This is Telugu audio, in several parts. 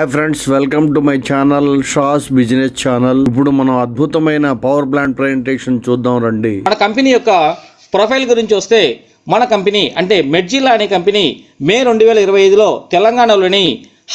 Hi friends welcome to my channel షాస్ business channel ఇప్పుడు మనం అద్భుతమైన పవర్ ప్లాంట్ ప్రజెంటేషన్ చూద్దాం రండి. మన కంపెనీ యొక్క ప్రొఫైల్ గురించి వస్తే మన కంపెనీ అంటే మెడ్జిల్లా అనే కంపెనీ మే రెండు వేల ఇరవై ఐదులో తెలంగాణలోని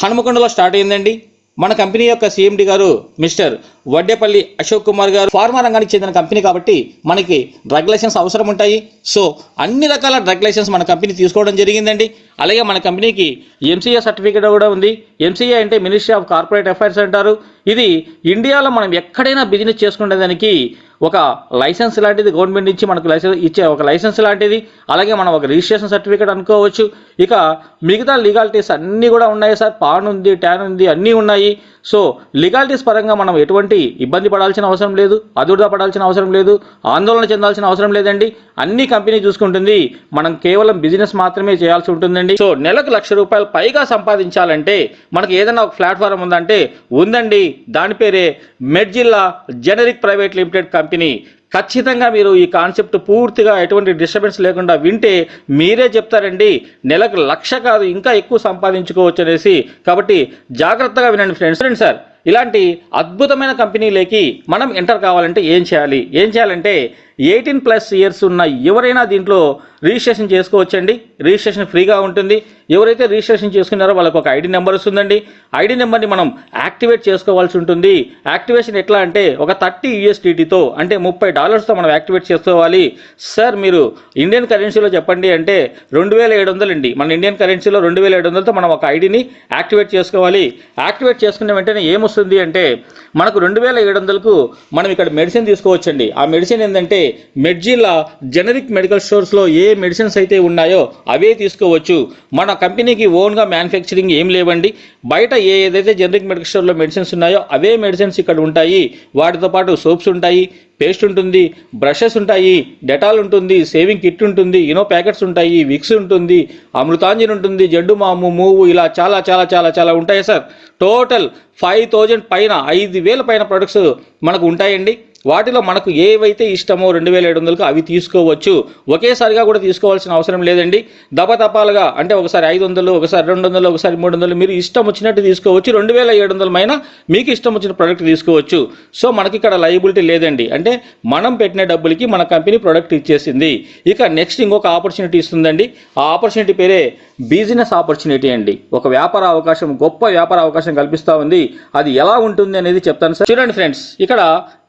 హనుమకొండలో స్టార్ట్ అయిందండి. మన కంపెనీ యొక్క సిఎండి గారు మిస్టర్ వడ్డేపల్లి అశోక్ కుమార్ గారు ఫార్మా రంగానికి చెందిన కంపెనీ కాబట్టి మనకి డ్రగ్ లైసెన్స్ అవసరం ఉంటాయి. సో అన్ని రకాల డ్రగ్ లైసెన్స్ మన కంపెనీ తీసుకోవడం జరిగిందండి. అలాగే మన కంపెనీకి ఎంసీఏ సర్టిఫికేట్ కూడా ఉంది. ఎంసీఏ అంటే మినిస్ట్రీ ఆఫ్ కార్పొరేట్ అఫైర్స్ అంటారు. ఇది ఇండియాలో మనం ఎక్కడైనా బిజినెస్ చేసుకునే దానికి ఒక లైసెన్స్ లాంటిది గవర్నమెంట్ నుంచి మనకు లైసెన్స్ ఇచ్చే ఒక లైసెన్స్ లాంటిది అలాగే మనం ఒక రిజిస్ట్రేషన్ సర్టిఫికేట్ అనుకోవచ్చు. ఇక మిగతా లీగాలిటీస్ అన్నీ కూడా ఉన్నాయి సార్. పాన్ ఉంది ట్యాన్ ఉంది అన్నీ ఉన్నాయి. సో లీగాలిటీస్ పరంగా మనం ఎటువంటి ఇబ్బంది పడాల్సిన అవసరం లేదు అదుర్దా పడాల్సిన అవసరం లేదు ఆందోళన చెందాల్సిన అవసరం లేదండి. అన్ని కంపెనీ చూసుకుంటుంది మనం కేవలం బిజినెస్ మాత్రమే చేయాల్సి ఉంటుందండి. సో నెలకు లక్ష రూపాయలు పైగా సంపాదించాలంటే మనకి ఏదైనా ఒక ప్లాట్ఫారం ఉందంటే ఉందండి. దాని పేరే Medzilla generic private limited company. ఖచ్చితంగా మీరు ఈ కాన్సెప్ట్ పూర్తిగా ఎటువంటి డిస్టర్బెన్స్ లేకుండా వింటే మీరే చెప్తారండి. నెలకు లక్ష కాదు ఇంకా ఎక్కువ సంపాదించుకోవచ్చు అనేసి. కాబట్టి జాగ్రత్తగా వినండి ఫ్రెండ్స్. ఫ్రెండ్స్ సార్ ఇలాంటి అద్భుతమైన కంపెనీలకి మనం ఎంటర్ కావాలంటే ఏం చేయాలి? ఏం చేయాలంటే ఎయిటీన్ ప్లస్ ఇయర్స్ ఉన్న ఎవరైనా దీంట్లో రిజిస్ట్రేషన్ చేసుకోవచ్చండి. రిజిస్ట్రేషన్ ఫ్రీగా ఉంటుంది. ఎవరైతే రిజిస్ట్రేషన్ చేసుకున్నారో వాళ్ళకి ఒక ఐడి నెంబర్ వస్తుందండి. ఐడి నెంబర్ని మనం యాక్టివేట్ చేసుకోవాల్సి ఉంటుంది. యాక్టివేషన్ ఎట్లా అంటే ఒక థర్టీ యూఎస్టీటీతో అంటే ముప్పై డాలర్స్తో మనం యాక్టివేట్ చేసుకోవాలి. సార్ మీరు ఇండియన్ కరెన్సీలో చెప్పండి అంటే రెండు వేల ఏడు వందలండి మన ఇండియన్ కరెన్సీలో రెండు వేల ఏడు వందలతో మనం ఒక ఐడిని యాక్టివేట్ చేసుకోవాలి. యాక్టివేట్ చేసుకున్న వెంటనే ఏమొస్తుంది అంటే మనకు రెండు వేల ఏడు వందలకు మనం ఇక్కడ మెడిసిన్ తీసుకోవచ్చండి. ఆ మెడిసిన్ ఏంటంటే మెడ్జిల్లా జనరిక్ మెడికల్ స్టోర్స్లో ఏ మెడిసిన్స్ అయితే ఉన్నాయో అవే తీసుకోవచ్చు. మన కంపెనీకి ఓన్గా మ్యానుఫ్యాక్చరింగ్ ఏం లేవండి. బయట ఏ ఏదైతే జనరిక్ మెడికల్ స్టోర్లో మెడిసిన్స్ ఉన్నాయో అవే మెడిసిన్స్ ఇక్కడ ఉంటాయి. వాటితో పాటు సోప్స్ ఉంటాయి పేస్ట్ ఉంటుంది బ్రషెస్ ఉంటాయి డెటాల్ ఉంటుంది సేవింగ్ కిట్ ఉంటుంది ఇనో ప్యాకెట్స్ ఉంటాయి విక్స్ ఉంటుంది అమృతాంజన్ ఉంటుంది జడ్డు మాము మూవు ఇలా చాలా చాలా చాలా చాలా ఉంటాయి సార్. టోటల్ ఫైవ్ థౌజండ్ పైన ఐదు వేల పైన ప్రొడక్ట్స్ మనకు ఉంటాయండి. వాటిలో మనకు ఏవైతే ఇష్టమో రెండు వేల ఏడు వందలకు అవి తీసుకోవచ్చు. ఒకేసారిగా కూడా తీసుకోవాల్సిన అవసరం లేదండి. దపదపాలుగా అంటే ఒకసారి ఐదు వందలు ఒకసారి రెండు వందలు ఒకసారి మూడు వందలు మీరు ఇష్టం వచ్చినట్టు తీసుకోవచ్చు. రెండు వేల ఏడు వందలమైన మీకు ఇష్టం వచ్చిన ప్రోడక్ట్ తీసుకోవచ్చు. సో మనకి ఇక్కడ లయబిలిటీ లేదండి. అంటే మనం పెట్టిన డబ్బులకి మన కంపెనీ ప్రోడక్ట్ ఇచ్చేసింది. ఇక నెక్స్ట్ ఇంకొక ఆపర్చునిటీ ఇస్తుందండి. ఆ ఆపర్చునిటీ పేరే బిజినెస్ ఆపర్చునిటీ అండి. ఒక వ్యాపార అవకాశం గొప్ప వ్యాపార అవకాశం కల్పిస్తూ ఉంది. అది ఎలా ఉంటుంది అనేది చెప్తాను సార్. చూడండి ఫ్రెండ్స్ ఇక్కడ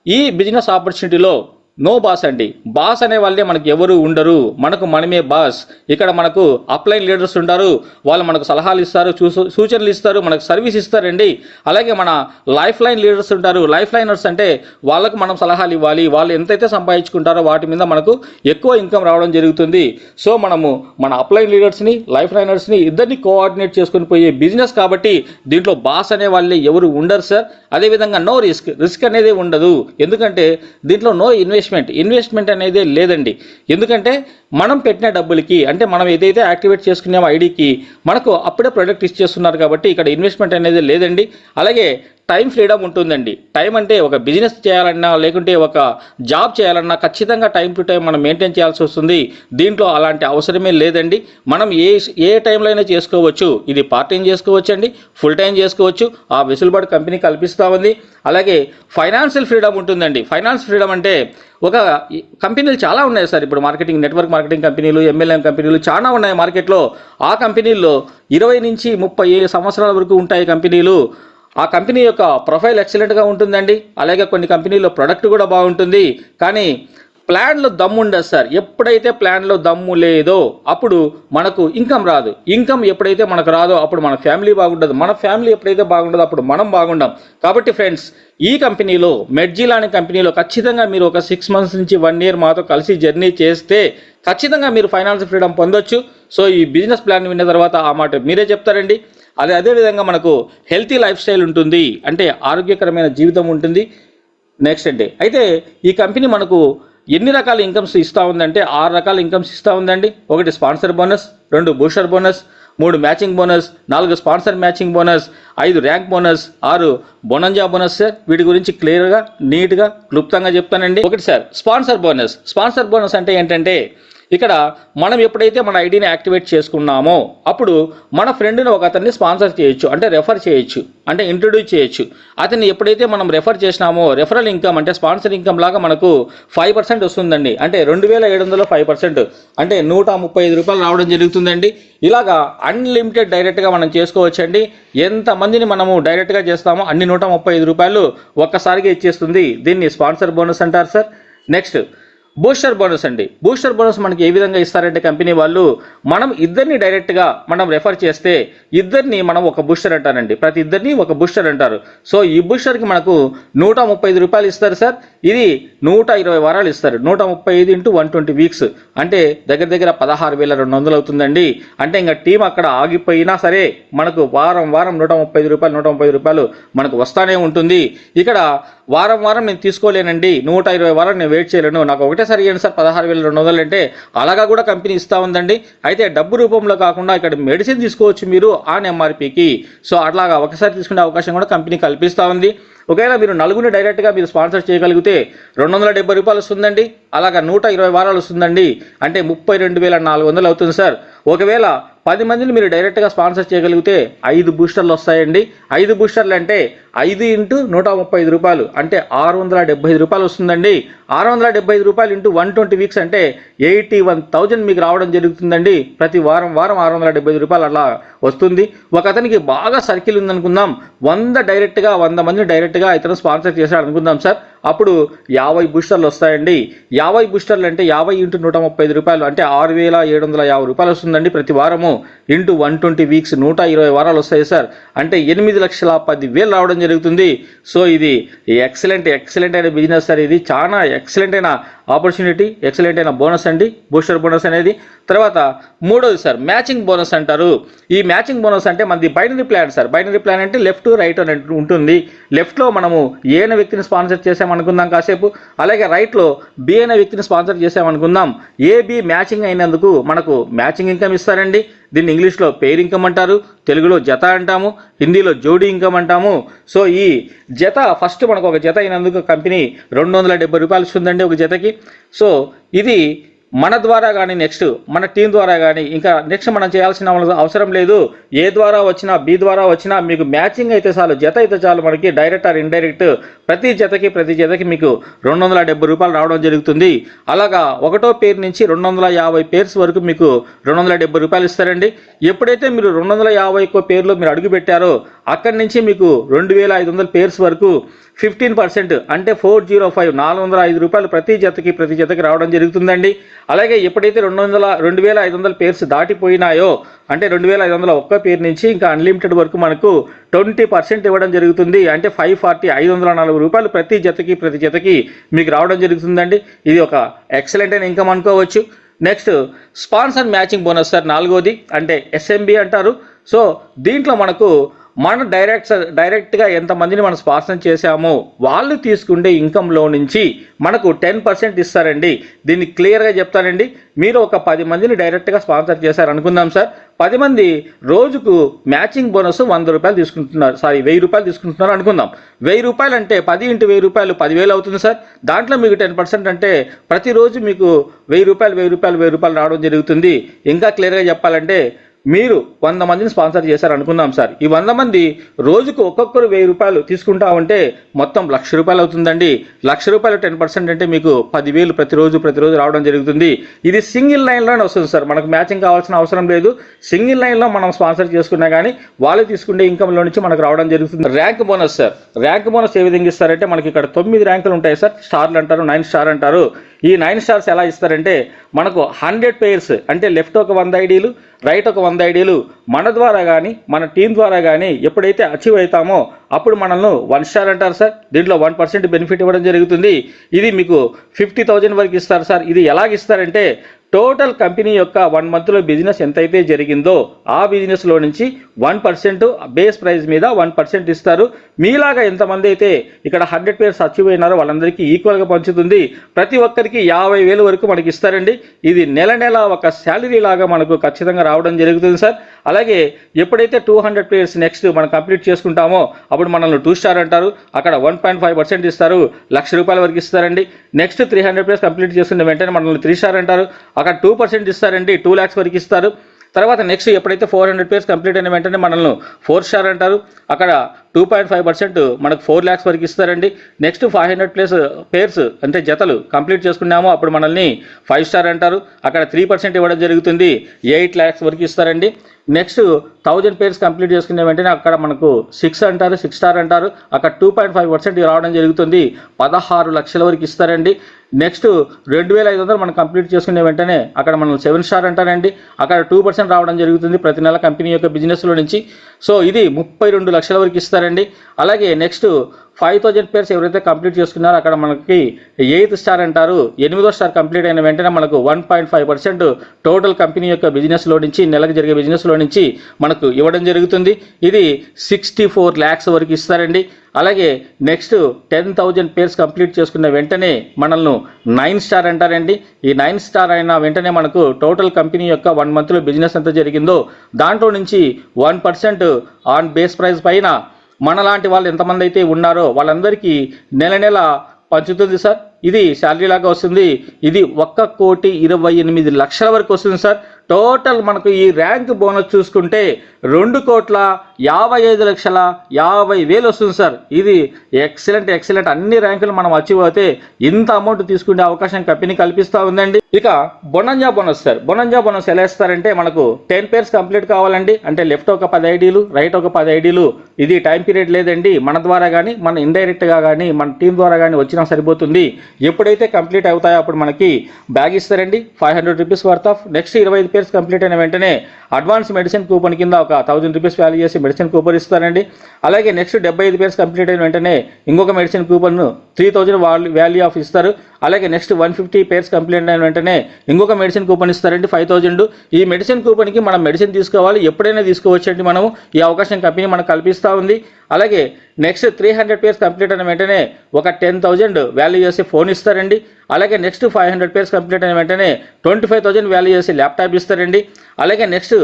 ఈ బిజినెస్ ఆపర్చునిటీలో నో బాస్ అండి. బాస్ అనే వాళ్ళే మనకి ఎవరు ఉండరు. మనకు మనమే బాస్. ఇక్కడ మనకు అప్లైన్ లీడర్స్ ఉంటారు. వాళ్ళు మనకు సలహాలు ఇస్తారు చూ- సూచనలు ఇస్తారు మనకు సర్వీస్ ఇస్తారండి. అలాగే మన లైఫ్ లైన్ లీడర్స్ ఉంటారు. లైఫ్ లైనర్స్ అంటే వాళ్ళకు మనం సలహాలు ఇవ్వాలి. వాళ్ళు ఎంతైతే సంపాదించుకుంటారో వాటి మీద మనకు ఎక్కువ ఇన్కమ్ రావడం జరుగుతుంది. సో మనము మన అప్లైన్ లీడర్స్ని లైఫ్ లైనర్స్ని ఇద్దరిని కోఆర్డినేట్ చేసుకుని పోయే బిజినెస్ కాబట్టి దీంట్లో బాస్ అనే వాళ్ళే ఎవరు ఉండరు సార్. అదేవిధంగా నో రిస్క్. రిస్క్ అనేది ఉండదు. ఎందుకంటే దీంట్లో నో ఇన్వెస్ట్ ఇన్వెస్ట్మెంట్. ఇన్వెస్ట్మెంట్ అనేది లేదండి. ఎందుకంటే మనం పెట్టిన డబ్బులకి అంటే మనం ఏదైతే యాక్టివేట్ చేసుకున్నామో ఐడికి మనకు అప్పుడే ప్రొడక్ట్ ఇచ్చేస్తున్నారు కాబట్టి ఇక్కడ ఇన్వెస్ట్మెంట్ అనేది లేదండి. అలాగే టైం ఫ్రీడమ్ ఉంటుందండి. టైం అంటే ఒక బిజినెస్ చేయాలన్నా లేకుంటే ఒక జాబ్ చేయాలన్నా ఖచ్చితంగా టైం టు టైం మనం మెయింటైన్ చేయాల్సి వస్తుంది. దీంట్లో అలాంటి అవసరమే లేదండి. మనం ఏ ఏ టైంలో అయినా చేసుకోవచ్చు. ఇది పార్ట్ టైం చేసుకోవచ్చు అండి ఫుల్ టైం చేసుకోవచ్చు. ఆ వెసులుబాటు కంపెనీ కల్పిస్తూ ఉంది. అలాగే ఫైనాన్షియల్ ఫ్రీడమ్ ఉంటుందండి. ఫైనాన్స్ ఫ్రీడమ్ అంటే ఒక కంపెనీలు చాలా ఉన్నాయి సార్. ఇప్పుడు మార్కెటింగ్ నెట్వర్క్ మార్కెటింగ్ కంపెనీలు ఎంఎల్ఎం కంపెనీలు చాలా ఉన్నాయి మార్కెట్లో. ఆ కంపెనీల్లో ఇరవై నుంచి ముప్పై సంవత్సరాల వరకు ఉంటాయి కంపెనీలు. ఆ కంపెనీ యొక్క ప్రొఫైల్ ఎక్సలెంట్గా ఉంటుందండి. అలాగే కొన్ని కంపెనీలో ప్రొడక్ట్ కూడా బాగుంటుంది. కానీ ప్లాన్లో దమ్ము ఉండదు సార్. ఎప్పుడైతే ప్లాన్లో దమ్ము లేదో అప్పుడు మనకు ఇన్కమ్ రాదు. ఇన్కమ్ ఎప్పుడైతే మనకు రాదో అప్పుడు మన ఫ్యామిలీ బాగుండదు. మన ఫ్యామిలీ ఎప్పుడైతే బాగుండదో అప్పుడు మనం బాగుండం. కాబట్టి ఫ్రెండ్స్ ఈ కంపెనీలో మెడ్జిలా అనే కంపెనీలో ఖచ్చితంగా మీరు ఒక సిక్స్ మంత్స్ నుంచి వన్ ఇయర్ మాతో కలిసి జర్నీ చేస్తే ఖచ్చితంగా మీరు ఫైనాన్స్ ఫ్రీడమ్ పొందొచ్చు. సో ఈ బిజినెస్ ప్లాన్ విన్న తర్వాత ఆ మాట మీరే చెప్తారండి. అదే అదేవిధంగా మనకు హెల్తీ లైఫ్ స్టైల్ ఉంటుంది. అంటే ఆరోగ్యకరమైన జీవితం ఉంటుంది. నెక్స్ట్ డే అయితే ఈ కంపెనీ మనకు ఎన్ని రకాల ఇన్కమ్స్ ఇస్తూ ఉందంటే ఆరు రకాల ఇన్కమ్స్ ఇస్తూ ఉందండి. ఒకటి స్పాన్సర్ బోనస్ రెండు బూస్టర్ బోనస్ మూడు మ్యాచింగ్ బోనస్ నాలుగు స్పాన్సర్ మ్యాచింగ్ బోనస్ ఐదు ర్యాంక్ బోనస్ ఆరు బొనంజా బోనస్ సార్. వీటి గురించి క్లియర్గా నీట్గా క్లుప్తంగా చెప్తానండి. ఒకటి sir sponsor bonus. Sponsor bonus అంటే ఏంటంటే ఇక్కడ మనం ఎప్పుడైతే మన ఐడిని యాక్టివేట్ చేసుకున్నామో అప్పుడు మన ఫ్రెండ్ని ఒక అతన్ని స్పాన్సర్ చేయొచ్చు అంటే రెఫర్ చేయొచ్చు అంటే ఇంట్రడ్యూస్ చేయొచ్చు. అతన్ని ఎప్పుడైతే మనం రెఫర్ చేసినామో రెఫరల్ ఇన్కమ్ అంటే స్పాన్సర్ ఇన్కమ్ లాగా మనకు ఫైవ్ పర్సెంట్ వస్తుందండి. అంటే రెండు వేల ఏడు వందల ఫైవ్ పర్సెంట్ అంటే నూట ముప్పై ఐదు రూపాయలు రావడం జరుగుతుందండి. ఇలాగా అన్లిమిటెడ్ డైరెక్ట్గా మనం చేసుకోవచ్చండి. ఎంతమందిని మనము డైరెక్ట్గా చేస్తామో అన్ని నూట ముప్పై ఐదు రూపాయలు ఒక్కసారిగా ఇచ్చేస్తుంది. దీన్ని స్పాన్సర్ బోనస్ అంటారు సార్. నెక్స్ట్ బూస్టర్ బోనస్ అండి. బూస్టర్ బోనస్ మనకి ఏ విధంగా ఇస్తారంటే కంపెనీ వాళ్ళు మనం ఇద్దరిని డైరెక్ట్గా మనం రెఫర్ చేస్తే ఇద్దరిని మనం ఒక బూస్టర్ అంటారండి. ప్రతి ఇద్దరిని ఒక బూస్టర్ అంటారు. సో ఈ బూస్టర్కి మనకు నూట ముప్పై ఐదు రూపాయలు ఇస్తారు సార్. ఇది నూట ఇరవై వారాలు ఇస్తారు. నూట ముప్పై ఐదు ఇంటూ వన్ ట్వంటీ వీక్స్. అంటే దగ్గర దగ్గర పదహారు వేల రెండు వందలు అవుతుందండి. అంటే ఇంకా టీం అక్కడ ఆగిపోయినా సరే మనకు వారం వారం నూట ముప్పై ఐదు రూపాయలు నూట ముప్పై ఐదు రూపాయలు మనకు వస్తానే ఉంటుంది. ఇక్కడ వారం వారం నేను తీసుకోలేనండి. నూట ఇరవై వారాలు నేను వెయిట్ చేయలేను. నాకు ఒకటేసారి ఇవ్వండి సార్ పదహారు వేల రెండు వందలు అంటే అలాగా కూడా కంపెనీ ఇస్తూ ఉందండి. అయితే డబ్బు రూపంలో కాకుండా ఇక్కడ మెడిసిన్ తీసుకోవచ్చు మీరు ఆన్ ఎంఆర్పికి సో అట్లాగా ఒకసారి తీసుకునే అవకాశం కూడా కంపెనీ కల్పిస్తూ ఉంది. ఒకవేళ మీరు నలుగురిని డైరెక్ట్గా మీరు స్పాన్సర్ చేయగలిగితే రెండు వందల డెబ్బై రూపాయలు వస్తుందండి. అలాగా నూట ఇరవై వారాలు వస్తుందండి. అంటే ముప్పై రెండు వేల నాలుగు వందలు అవుతుంది సార్. ఒకవేళ పది మందిని మీరు డైరెక్ట్గా స్పాన్సర్ చేయగలిగితే ఐదు బూస్టర్లు వస్తాయండి. ఐదు బూస్టర్లు అంటే ఐదు ఇంటూ నూట ముప్పై ఐదు రూపాయలు అంటే ఆరు వందల డెబ్బై ఐదు రూపాయలు వస్తుందండి. ఆరు వందల డెబ్బై ఐదు రూపాయలు ఇంటూ వన్ ట్వంటీ వీక్స్ అంటే ఎయిటీ వన్ థౌజండ్ మీకు రావడం జరుగుతుందండి. ప్రతి వారం వారం ఆరు వందల డెబ్బై ఐదు రూపాయలు అలా వస్తుంది. ఒక అతనికి బాగా సర్కిల్ ఉందనుకుందాం. వంద డైరెక్ట్గా వంద మందిని డైరెక్ట్గా ఇతను స్పాన్సర్ చేశాడు అనుకుందాం సార్. అప్పుడు యాభై బూస్టర్లు వస్తాయండి. యాభై బూస్టర్లు అంటే యాభై ఇంటూ నూట ముప్పై ఐదు రూపాయలు అంటే ఆరు వేల ఏడు వందల యాభై రూపాయలు వస్తుందండి ప్రతి వారము. ఇంటూ వన్ ట్వంటీ వీక్స్ నూట ఇరవై వారాలు వస్తాయి సార్. అంటే ఎనిమిది లక్షల పది వేలు రావడం జరుగుతుంది. సో ఇది ఎక్సలెంట్ ఎక్సలెంట్ అయిన బిజినెస్ సార్ ఇది. చాలా ఎక్సలెంట్ అయిన ఆపర్చునిటీ ఎక్సలెంట్ అయిన బోనస్ అండి. బూస్టర్ బోనస్ అనేది. తర్వాత మూడోది సార్ మ్యాచింగ్ బోనస్ అంటారు. ఈ మ్యాచింగ్ బోనస్ అంటే మనది binary plan sir. Binary plan అంటే లెఫ్ట్ రైట్ అని ఉంటుంది. లెఫ్ట్లో మనము ఏ వ్యక్తిని స్పాన్సర్ అనుకుందాం కాసేపు. అలాగే రైట్లో బి అనే వ్యక్తిని స్పాన్సర్ చేసామనుకుందాం ఏ బి మ్యాచింగ్ అయినందుకు మనకు మ్యాచింగ్ ఇన్కమ్ ఇస్తారండి. దీన్ని ఇంగ్లీష్లో పేర్ ఇన్కమ్ అంటారు తెలుగులో జత అంటాము హిందీలో జోడీ ఇన్కమ్ అంటాము. సో ఈ జత ఫస్ట్ మనకు ఒక జత అయినందుకు కంపెనీ రెండు వందల డెబ్బై రూపాయలు ఇస్తుందండి ఒక జతకి. సో ఇది మన ద్వారా కానీ నెక్స్ట్ మన టీం ద్వారా కానీ ఇంకా నెక్స్ట్ మనం చేయాల్సిన అవసరం లేదు. ఏ ద్వారా వచ్చినా బి ద్వారా వచ్చినా మీకు మ్యాచింగ్ అయితే చాలు జత అయితే చాలు మనకి డైరెక్ట్ ఆర్ ఇండైరెక్ట్ ప్రతి జతకి ప్రతి జతకి మీకు రెండు వందల డెబ్బై రూపాయలు రావడం జరుగుతుంది. అలాగా ఒకటో పేరు నుంచి రెండు వందల యాభై పేర్స్ వరకు మీకు రెండు వందల డెబ్బై రూపాయలు ఇస్తారండి. ఎప్పుడైతే మీరు రెండు వందల యాభై పేర్లో మీరు అడుగు పెట్టారో అక్కడి నుంచి మీకు రెండు వేల ఐదు వందల పేర్స్ వరకు ఫిఫ్టీన్ పర్సెంట్ అంటే ఫోర్ జీరో ఫైవ్ నాలుగు వందల ఐదు రూపాయలు ప్రతి జతకి ప్రతి జతకి రావడం జరుగుతుందండి. అలాగే ఎప్పుడైతే రెండు వందల రెండు వేల ఐదు వందల పేర్స్ దాటిపోయినాయో అంటే రెండు వేల ఐదు వందల ఒక్క పేరు నుంచి ఇంకా అన్లిమిటెడ్ వరకు మనకు ట్వంటీ పర్సెంట్ ఇవ్వడం జరుగుతుంది. అంటే ఫైవ్ ఫార్టీ ఐదు వందల నలభై రూపాయలు ప్రతి జతకి ప్రతి జతకి మీకు రావడం జరుగుతుందండి. ఇది ఒక ఎక్సలెంట్ అయిన ఇన్కమ్ అనుకోవచ్చు. Next sponsor matching bonus sir నాలుగోది. అంటే ఎస్ఎంబి అంటారు. సో దీంట్లో మనకు మన డైరెక్ట్ డైరెక్ట్గా ఎంతమందిని మనం స్పాన్సర్ చేశామో వాళ్ళు తీసుకుండే ఇన్కంలో నుంచి మనకు టెన్ పర్సెంట్ ఇస్తారండి. దీన్ని క్లియర్గా చెప్తానండి. మీరు ఒక పది మందిని డైరెక్ట్గా స్పాన్సర్ చేశారు అనుకుందాం సార్. పది మంది రోజుకు మ్యాచింగ్ బోనస్ వంద రూపాయలు తీసుకుంటున్నారు. సారీ వెయ్యి రూపాయలు తీసుకుంటున్నారు అనుకుందాం. వెయ్యి రూపాయలు అంటే పది ఇంటూ వెయ్యి రూపాయలు పదివేలు అవుతుంది సార్. దాంట్లో మీకు టెన్ పర్సెంట్ అంటే ప్రతిరోజు మీకు వెయ్యి రూపాయలు వెయ్యి రూపాయలు వెయ్యి రూపాయలు రావడం జరుగుతుంది. ఇంకా క్లియర్గా చెప్పాలంటే మీరు వంద మందిని స్పాన్సర్ చేశారు అనుకుందాం సార్. ఈ వంద మంది రోజుకు ఒక్కొక్కరు వెయ్యి రూపాయలు తీసుకుంటా ఉంటే మొత్తం లక్ష రూపాయలు అవుతుందండి. లక్ష రూపాయలు టెన్ పర్సెంట్ అంటే మీకు పదివేలు ప్రతిరోజు ప్రతిరోజు రావడం జరుగుతుంది. ఇది సింగిల్ లైన్లోనే వస్తుంది సార్. మనకు మ్యాచింగ్ కావాల్సిన అవసరం లేదు. సింగిల్ లైన్లో మనం స్పాన్సర్ చేసుకున్నా కానీ వాళ్ళు తీసుకునే ఇన్కంలో నుంచి మనకు రావడం జరుగుతుంది. Rank bonus sir. Rank bonus ఏ విధంగా ఇస్తారంటే మనకి ఇక్కడ తొమ్మిది ర్యాంకులు ఉంటాయి సార్. స్టార్లు అంటారు నైన్ స్టార్ అంటారు. ఈ నైన్ స్టార్స్ ఎలా ఇస్తారంటే మనకు హండ్రెడ్ పేర్స్ అంటే లెఫ్ట్ ఒక వంద ఐడీలు రైట్ ఒక వంద ఐడీలు మన ద్వారా కానీ మన టీం ద్వారా కానీ ఎప్పుడైతే అచీవ్ అవుతామో అప్పుడు మనల్ని వన్ స్టార్ అంటారు సార్. దీంట్లో వన్ పర్సెంట్ బెనిఫిట్ ఇవ్వడం జరుగుతుంది. ఇది మీకు ఫిఫ్టీ థౌజండ్ వరకు ఇస్తారు సార్. ఇది ఎలాగ ఇస్తారంటే టోటల్ కంపెనీ యొక్క వన్ మంత్లో బిజినెస్ ఎంతైతే జరిగిందో ఆ బిజినెస్లో నుంచి వన్ పర్సెంట్ బేస్ ప్రైస్ మీద వన్ పర్సెంట్ ఇస్తారు. మీలాగా ఎంతమంది అయితే ఇక్కడ హండ్రెడ్ పేర్స్ అచీవ్ అయినారో వాళ్ళందరికీ ఈక్వల్గా పంచుతుంది. ప్రతి ఒక్కరికి యాభై వేలు వరకు మనకి ఇస్తారండి. ఇది నెల నెల ఒక శాలరీ లాగా మనకు ఖచ్చితంగా రావడం జరుగుతుంది సార్. అలాగే ఎప్పుడైతే టూ హండ్రెడ్ ప్లేయర్స్ నెక్స్ట్ మనం కంప్లీట్ చేసుకుంటామో అప్పుడు మనల్ని టూ స్టార్ అంటారు. అక్కడ వన్ పాయింట్ ఫైవ్ పర్సెంట్ ఇస్తారు. లక్ష రూపాయల వరకు ఇస్తారండి. Next three hundred players complete చేసుకున్న వెంటనే మనల్ని త్రీ స్టార్ అంటారు. అక్కడ టూ పర్సెంట్ ఇస్తారండి టూ ల్యాక్స్ వరకు ఇస్తారు. తర్వాత నెక్స్ట్ ఎప్పుడైతే ఫోర్ హండ్రెడ్ పేర్స్ కంప్లీట్ అయిన వెంటనే మనల్ని ఫోర్ స్టార్ అంటారు. అక్కడ టూ పాయింట్ ఫైవ్ పర్సెంట్ మనకు ఫోర్ ల్యాక్స్ వరకు ఇస్తారండి. Next five hundred players pairs అంటే జతలు కంప్లీట్ చేసుకున్నామో. అప్పుడు మనల్ని ఫైవ్ స్టార్ అంటారు. అక్కడ త్రీ పర్సెంట్ ఇవ్వడం జరుగుతుంది. ఎయిట్ ల్యాక్స్ వరకు ఇస్తారండి. నెక్స్ట్ థౌజండ్ పేర్స్ కంప్లీట్ చేసుకునే వెంటనే అక్కడ మనకు సిక్స్ అంటారు సిక్స్ స్టార్ అంటారు. అక్కడ టూ పాయింట్ ఫైవ్ పర్సెంట్ రావడం జరుగుతుంది. పదహారు లక్షల వరకు ఇస్తారండి. నెక్స్ట్ రెండు వేల ఐదు వందలు మనం కంప్లీట్ చేసుకునే వెంటనే అక్కడ మనం సెవెన్ స్టార్ అంటారండి. అక్కడ టూ పర్సెంట్ రావడం జరుగుతుంది ప్రతి నెల కంపెనీ యొక్క బిజినెస్లో నుంచి. సో ఇది ముప్పై రెండు లక్షల వరకు ఇస్తారండి. అలాగే నెక్స్ట్ ఫైవ్ థౌజండ్ పేర్స్ ఎవరైతే కంప్లీట్ చేసుకున్నారో అక్కడ మనకి ఎయిత్ స్టార్ అంటారు. ఎనిమిదో స్టార్ కంప్లీట్ అయిన వెంటనే మనకు one point five percent total company యొక్క బిజినెస్లో నుంచి నెలకు జరిగే బిజినెస్లో నుంచి మనకు ఇవ్వడం జరుగుతుంది. ఇది సిక్స్టీ ఫోర్ ల్యాక్స్ వరకు ఇస్తారండి. అలాగే next ten thousand pairs complete చేసుకున్న వెంటనే మనల్ని నైన్ స్టార్ అంటారండి. ఈ నైన్ స్టార్ అయిన వెంటనే మనకు టోటల్ కంపెనీ యొక్క వన్ మంత్లో బిజినెస్ ఎంత జరిగిందో దాంట్లో నుంచి one percent on base price పైన మనలాంటి వాళ్ళు ఎంతమంది అయితే ఉన్నారో వాళ్ళందరికీ నెల నెల పంచుతుంది సార్. ఇది శాలరీ లాగా వస్తుంది. ఇది ఒక్క కోటి ఇరవై ఎనిమిది లక్షల వరకు వస్తుంది సార్. టోటల్ మనకు ఈ ర్యాంక్ బోనస్ చూసుకుంటే రెండు కోట్ల యాభై ఐదు లక్షల యాభై వేలు వస్తుంది సార్. ఇది ఎక్సలెంట్ ఎక్సలెంట్ అన్ని ర్యాంకులు మనం అచీవ్ అయితే ఇంత అమౌంట్ తీసుకునే అవకాశం కంపెనీ కల్పిస్తూ ఉందండి. ఇక bonanza bonus sir. Bonanza bonus ఎలా ఇస్తారంటే మనకు టెన్ పేర్స్ కంప్లీట్ కావాలండి. అంటే లెఫ్ట్ ఒక పది ఐడీలు రైట్ ఒక పది ఐడీలు. ఇది టైం పీరియడ్ లేదండి. మన ద్వారా కానీ మన ఇండైరెక్ట్గా కానీ మన టీం ద్వారా కానీ వచ్చినా సరిపోతుంది. ఎప్పుడైతే కంప్లీట్ అవుతాయో అప్పుడు మనకి బ్యాగ్ ఇస్తారండి. Five hundred rupees worth of. Next ఇరవై ఐదు పేర్స్ కంప్లీట్ అయిన వెంటనే అడ్వాన్స్ మెడిసిన్ కూపన్ కింద ఒక థౌజండ్ రూపీస్ వాల్యూ చేసి మెడిసిన్ కూపన్ ఇస్తారండి. అలాగే నెక్స్ట్ డెబ్బై ఐదు పేర్స్ కంప్లీట్ అయిన వెంటనే ఇంకొక medicine coupon three thousand value of ఇస్తారు. అలాగే next one fifty pairs complete అయిన వెంటనే ఇంకొక మెడిసిన్ కూపన్ ఇస్తారండి ఫైవ్ థౌజండ్. ఈ మెడిసిన్ కూపన్కి మనం మెడిసిన్ తీసుకోవాలి. ఎప్పుడైనా తీసుకోవచ్చండి మనము. ఈ అవకాశం కంపెనీ మనకు కల్పిస్తూ ఉంది. అలాగే next three hundred pairs complete అయిన వెంటనే ఒక టెన్ థౌజండ్ వాల్యూ చేసి ఫోన్ ఇస్తారండి. అలాగే next five hundred pairs complete అయిన వెంటనే ట్వంటీ ఫైవ్ థౌజండ్ వాల్యూ చేసి ల్యాప్టాప్ ఇస్తారండి. అలాగే next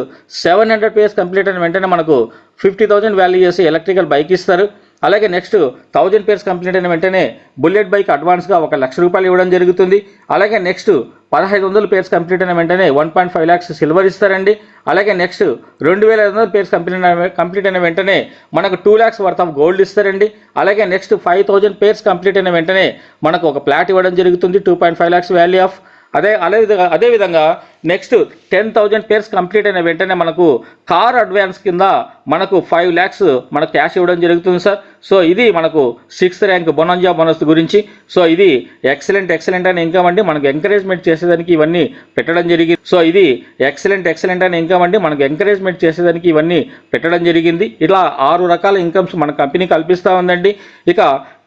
seven hundred pairs complete అయిన వెంటనే మనకు ఫిఫ్టీ థౌజండ్ వాల్యూ చేసి ఎలక్ట్రికల్ బైక్ ఇస్తారు. అలాగే నెక్స్ట్ థౌజండ్ పేర్స్ కంప్లీట్ అయిన వెంటనే బుల్లెట్ బైక్ అడ్వాన్స్గా ఒక లక్ష రూపాయలు ఇవ్వడం జరుగుతుంది. అలాగే నెక్స్ట్ పదహైదు వందల పేర్స్ కంప్లీట్ అయిన వెంటనే one point five lakhs silver ఇస్తారండి. అలాగే నెక్స్ట్ రెండు వేల ఐదు వందల పేర్స్ కంప్లీట్ అయిన కంప్లీట్ అయిన వెంటనే మనకు two lakhs worth of gold ఇస్తారండి. అలాగే next five thousand pairs complete అయిన వెంటనే మనకు ఒక ప్లాట్ ఇవ్వడం జరుగుతుంది. Two point five lakhs value of అదే అదే విధంగా అదేవిధంగా next ten thousand pairs complete అయిన వెంటనే మనకు కార్ అడ్వాన్స్ కింద మనకు ఫైవ్ ల్యాక్స్ మనకు క్యాష్ ఇవ్వడం జరుగుతుంది సార్ సో ఇది మనకు సిక్స్త్ ర్యాంక్ బొనంజా బోనస్ గురించి. సో ఇది ఎక్సలెంట్ ఎక్సలెంట్ అని ఇన్కమ్ అండి. మనకు ఎంకరేజ్మెంట్ చేసేదానికి ఇవన్నీ పెట్టడం జరిగింది. సో ఇది ఎక్సలెంట్ ఎక్సలెంట్ అని ఇన్కమ్ అండి. మనకు ఎంకరేజ్మెంట్ చేసేదానికి ఇవన్నీ పెట్టడం జరిగింది. ఇలా ఆరు రకాల ఇన్కమ్స్ మన కంపెనీ కల్పిస్తూ ఉందండి. ఇక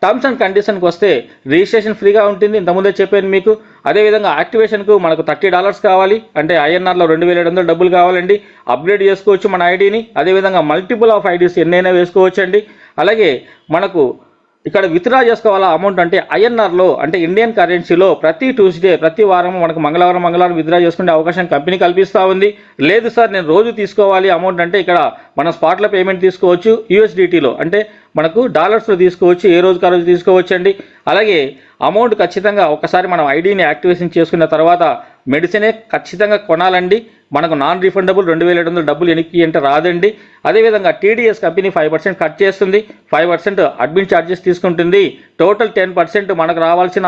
టర్మ్స్ అండ్ కండిషన్కి వస్తే రిజిస్ట్రేషన్ ఫ్రీగా ఉంటుంది. ఇంతకుముందే చెప్పాను మీకు. అదేవిధంగా యాక్టివేషన్కు మనకు థర్టీ డాలర్స్ కావాలి. అంటే ఐఎన్ఆర్లో రెండు వేల ఏడు వందల డబ్బులు కావాలండి. అప్గ్రేడ్ చేసుకోవచ్చు మన ఐడిని అదేవిధంగా మల్టిపుల్ ఆఫ్ ఐడీస్ ఎన్నైనా వేసుకోవచ్చండి. అలాగే మనకు ఇక్కడ విత్డ్రా చేసుకోవాలా అమౌంట్ అంటే ఐఎన్ఆర్లో అంటే ఇండియన్ కరెన్సీలో ప్రతి ట్యూస్డే ప్రతి వారం మనకు మంగళవారం మంగళవారం విత్డ్రా చేసుకునే అవకాశం కంపెనీ కల్పిస్తూ ఉంది. లేదు సార్ నేను రోజు తీసుకోవాలి అమౌంట్ అంటే ఇక్కడ మన స్పాట్లో పేమెంట్ తీసుకోవచ్చు యూఎస్డిటీలో అంటే మనకు డాలర్స్లో తీసుకోవచ్చు ఏ రోజు రోజు తీసుకోవచ్చు అండి అలాగే అమౌంట్ ఖచ్చితంగా ఒకసారి మనం ఐడిని యాక్టివేషన్ చేసుకున్న తర్వాత మెడిసినే ఖచ్చితంగా కొనాలండి. మనకు నాన్ రీఫండబుల్ రెండు వేల ఏడు వందల డబ్బులు వెనక్కి అంటే రాదండి. అదేవిధంగా TDS company five percent cut చేస్తుంది. ఫైవ్ పర్సెంట్ అడ్మిన్ ఛార్జెస్ తీసుకుంటుంది. టోటల్ టెన్ పర్సెంట్ మనకు రావాల్సిన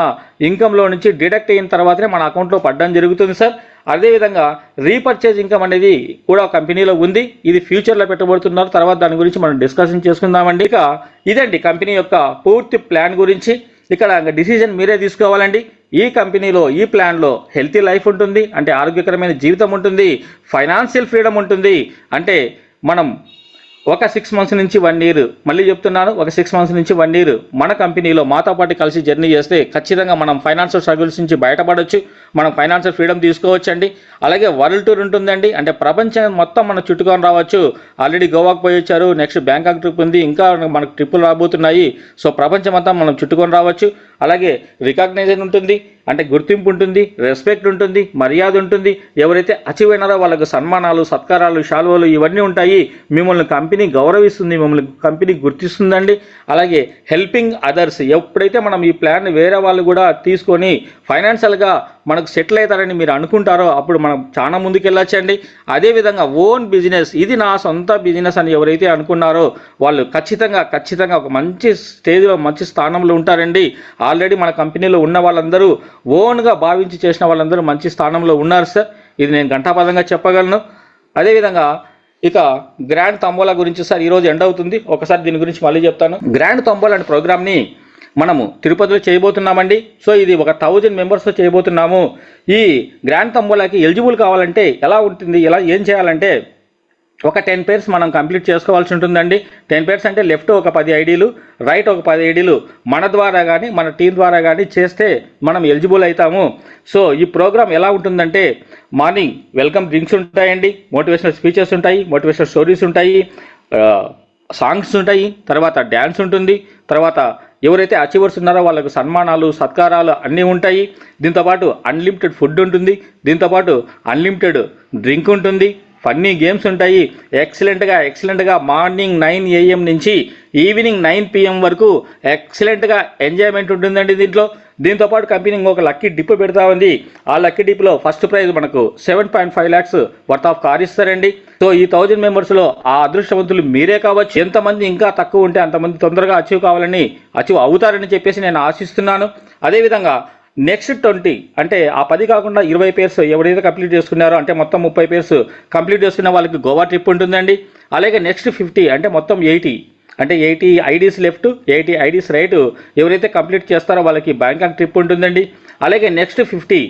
ఇన్కంలో నుంచి డిడక్ట్ అయిన తర్వాతనే మన అకౌంట్లో పడడం జరుగుతుంది సార్. అదేవిధంగా రీపర్చేజ్ ఇన్కమ్ అనేది కూడా కంపెనీలో ఉంది. ఇది ఫ్యూచర్లో పెట్టబడుతున్నారు తర్వాత దాని గురించి మనం డిస్కషన్ చేసుకుందామండి. ఇక ఇదండి కంపెనీ యొక్క పూర్తి ప్లాన్ గురించి. ఇక్కడ డిసిజన్ మీరే తీసుకోవాలండి. ఈ కంపెనీలో ఈ ప్లాన్లో హెల్తీ లైఫ్ ఉంటుంది అంటే ఆరోగ్యకరమైన జీవితం ఉంటుంది ఫైనాన్షియల్ ఫ్రీడమ్ ఉంటుంది. అంటే మనం ఒక సిక్స్ మంత్స్ నుంచి వన్ ఇయర్ మళ్ళీ చెప్తున్నాను ఒక సిక్స్ మంత్స్ నుంచి వన్ ఇయర్ మన కంపెనీలో మాతో పాటు కలిసి జర్నీ చేస్తే ఖచ్చితంగా మనం ఫైనాన్షియల్ స్ట్రగుల్స్ నుంచి బయటపడవచ్చు మనం ఫైనాన్షియల్ ఫ్రీడమ్ తీసుకోవచ్చండి. అలాగే వరల్డ్ టూర్ ఉంటుందండి అంటే ప్రపంచం మొత్తం మనం చుట్టుకొని రావచ్చు. ఆల్రెడీ గోవాకు పోయి వచ్చారు నెక్స్ట్ బ్యాంకాక్ ట్రిప్ ఉంది ఇంకా మనకు ట్రిప్పులు రాబోతున్నాయి. సో ప్రపంచం అంతా మనం చుట్టుకొని రావచ్చు. అలాగే రికగ్నైజేషన్ ఉంటుంది అంటే గుర్తింపు ఉంటుంది రెస్పెక్ట్ ఉంటుంది మర్యాద ఉంటుంది. ఎవరైతే అచీవ్ అయినారో వాళ్ళకు సన్మానాలు సత్కారాలు శాలువలు ఇవన్నీ ఉంటాయి. మిమ్మల్ని కంపెనీ గౌరవిస్తుంది మిమ్మల్ని కంపెనీ గుర్తిస్తుందండి. అలాగే హెల్పింగ్ అదర్స్. ఎప్పుడైతే మనం ఈ ప్లాన్ వేరే వాళ్ళు కూడా తీసుకొని ఫైనాన్షియల్గా మనకు సెటిల్ అవుతారని మీరు అనుకుంటారో అప్పుడు మనం చాలా ముందుకు వెళ్ళొచ్చండి. అదేవిధంగా ఓన్ బిజినెస్ ఇది నా సొంత బిజినెస్ అని ఎవరైతే అనుకున్నారో వాళ్ళు ఖచ్చితంగా ఖచ్చితంగా ఒక మంచి స్టేజ్లో మంచి స్థానంలో ఉంటారండి. ఆల్రెడీ మన కంపెనీలో ఉన్న వాళ్ళందరూ ఓన్గా భావించి చేసిన వాళ్ళందరూ మంచి స్థానంలో ఉన్నారు సార్. ఇది నేను ఘంటాపదంగా చెప్పగలను. అదేవిధంగా ఇక గ్రాండ్ తంబోలా గురించి సార్ ఈరోజు ఎండ్ అవుతుంది. ఒకసారి దీని గురించి మళ్ళీ చెప్తాను. గ్రాండ్ తంబోలా అనే ప్రోగ్రామ్ని మనము తిరుపతిలో చేయబోతున్నామండి. సో ఇది ఒక థౌజండ్ మెంబర్స్తో చేయబోతున్నాము. ఈ గ్రాండ్ తంబోలాకి ఎలిజిబుల్ కావాలంటే ఎలా ఉంటుంది? ఎలా ఏం చేయాలంటే ఒక టెన్ పేర్స్ మనం కంప్లీట్ చేసుకోవాల్సి ఉంటుందండి. టెన్ పేర్స్ అంటే లెఫ్ట్ ఒక పది ఐడీలు రైట్ ఒక పది ఐడీలు మన ద్వారా కానీ మన టీం ద్వారా కానీ చేస్తే మనం ఎలిజిబుల్ అవుతాము. సో ఈ ప్రోగ్రామ్ ఎలా ఉంటుందంటే మార్నింగ్ వెల్కమ్ డ్రింక్స్ ఉంటాయండి మోటివేషనల్ స్పీచెస్ ఉంటాయి మోటివేషనల్ స్టోరీస్ ఉంటాయి సాంగ్స్ ఉంటాయి తర్వాత డ్యాన్స్ ఉంటుంది తర్వాత ఎవరైతే అచీవర్స్ ఉన్నారో వాళ్ళకు సన్మానాలు సత్కారాలు అన్నీ ఉంటాయి. దీంతోపాటు అన్లిమిటెడ్ ఫుడ్ ఉంటుంది. దీంతోపాటు అన్లిమిటెడ్ డ్రింక్ ఉంటుంది. ఫన్నీ గేమ్స్ ఉంటాయి. ఎక్సలెంట్గా ఎక్సలెంట్గా మార్నింగ్ నైన్ ఏఎం నుంచి ఈవినింగ్ నైన్ పిఎం వరకు ఎక్సలెంట్గా ఎంజాయ్మెంట్ ఉంటుందండి దీంట్లో. దీంతోపాటు కంపెనీ ఇంకొక లక్కీ డిప్ పెడతా ఉంది. ఆ లక్కీ డిప్లో ఫస్ట్ ప్రైజ్ మనకు seven point five lakhs worth of car ఇస్తారండి. సో ఈ థౌజండ్ మెంబర్స్లో ఆ అదృష్టవంతులు మీరే కావచ్చు. ఎంతమంది ఇంకా తక్కువ ఉంటే అంతమంది తొందరగా అచీవ్ కావాలని అచీవ్ అవుతారని చెప్పేసి నేను ఆశిస్తున్నాను. అదేవిధంగా నెక్స్ట్ ట్వంటీ అంటే ఆ పది కాకుండా ఇరవై పేర్స్ ఎవరైతే కంప్లీట్ చేసుకున్నారో అంటే మొత్తం ముప్పై పేర్స్ కంప్లీట్ చేసుకున్న వాళ్ళకి గోవా ట్రిప్ ఉంటుందండి. అలాగే నెక్స్ట్ ఫిఫ్టీ అంటే మొత్తం ఎయిటీ అంటే eighty IDs left eighty IDs right ఎవరైతే కంప్లీట్ చేస్తారో వాళ్ళకి బ్యాంకాక్ ట్రిప్ ఉంటుందండి. అలాగే నెక్స్ట్ ఫిఫ్టీ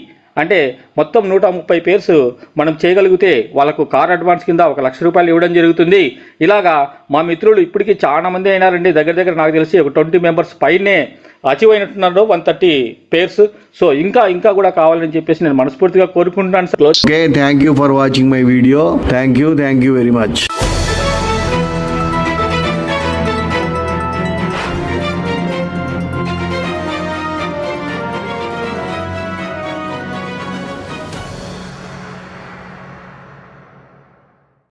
అంటే మొత్తం నూట ముప్పై పేర్స్ మనం చేయగలిగితే వాళ్ళకు కార్ అడ్వాన్స్ కింద ఒక లక్ష రూపాయలు ఇవ్వడం జరుగుతుంది. ఇలాగా మా మిత్రులు ఇప్పటికీ చాలా మంది అయినారండి. దగ్గర దగ్గర నాకు తెలిసి ఒక ట్వంటీ మెంబర్స్ పైనే అచీవ్ అయినట్టున్నారు వన్ థర్టీ పేర్స్. సో ఇంకా ఇంకా కూడా కావాలని చెప్పేసి నేను మనస్ఫూర్తిగా కోరుకుంటున్నాను sir. Thank you for watching my video thank you thank you very much